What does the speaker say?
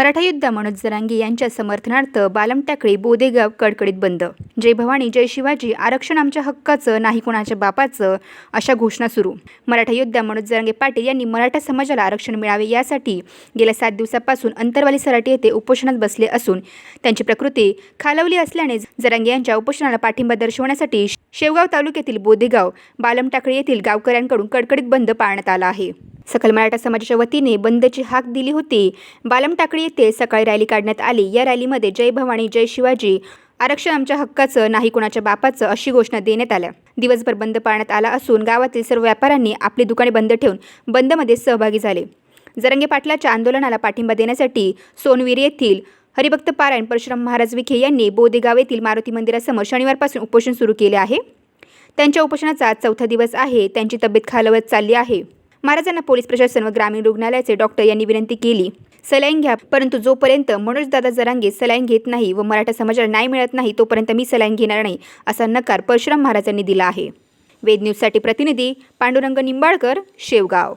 मराठा योद्धा मनोज जरांगे यांच्या समर्थनार्थ बालम टाकळी बोदेगाव कडकडीत बंद. जय भवानी जय शिवाजी आरक्षण आमच्या हक्काचं नाही कुणाच्या बापाचं अशा घोषणा सुरू. मराठा योद्धा मनोज जरांगे पाटील यांनी मराठा समाजाला आरक्षण मिळावे यासाठी गेल्या सात दिवसापासून अंतरवाली सराटी येथे उपोषणात बसले असून त्यांची प्रकृती खालवली असल्याने जरांगे यांच्या उपोषणाला पाठिंबा दर्शवण्यासाठी शेवगाव तालुक्यातील बोदेगाव बालम टाकळी येथील गावकऱ्यांकडून कडकडीत बंद पाळण्यात आला आहे. सकल मराठा समाजाच्या वतीने बंदची हाक दिली होती. बालमटाकळी येथे सकाळी रॅली काढण्यात आली. या रॅलीमध्ये जय भवानी जय शिवाजी आरक्षण आमच्या हक्काचं नाही कुणाच्या बापाचं अशी घोषणा देण्यात आल्या. दिवसभर बंद पाळण्यात आला असून गावातील सर्व व्यापाऱ्यांनी आपली दुकाने बंद ठेवून बंदमध्ये सहभागी झाले. जरंगे पाटलाच्या आंदोलनाला पाठिंबा देण्यासाठी सोनवीर येथील हरिभक्त पारायण परशुराम महाराज विखे यांनी बोदेगाव येथील मारुती मंदिरासमोर शनिवारपासून उपोषण सुरू केले आहे. त्यांच्या उपोषणाचा आज चौथा दिवस आहे. त्यांची तब्येत खालवत चालली आहे. महाराजांना पोलीस प्रशासन व ग्रामीण रुग्णालयाचे डॉक्टर यांनी विनंती केली. सलाईन घ्या परंतु जोपर्यंत मनोजदादा जरांगे सलाईन घेत नाही व मराठा समाजाला न्याय मिळत नाही तोपर्यंत मी सलाईन घेणार नाही असा नकार परशुराम महाराजांनी दिला आहे. वेद न्यूजसाठी प्रतिनिधी पांडुरंग निंबाळकर शेवगाव.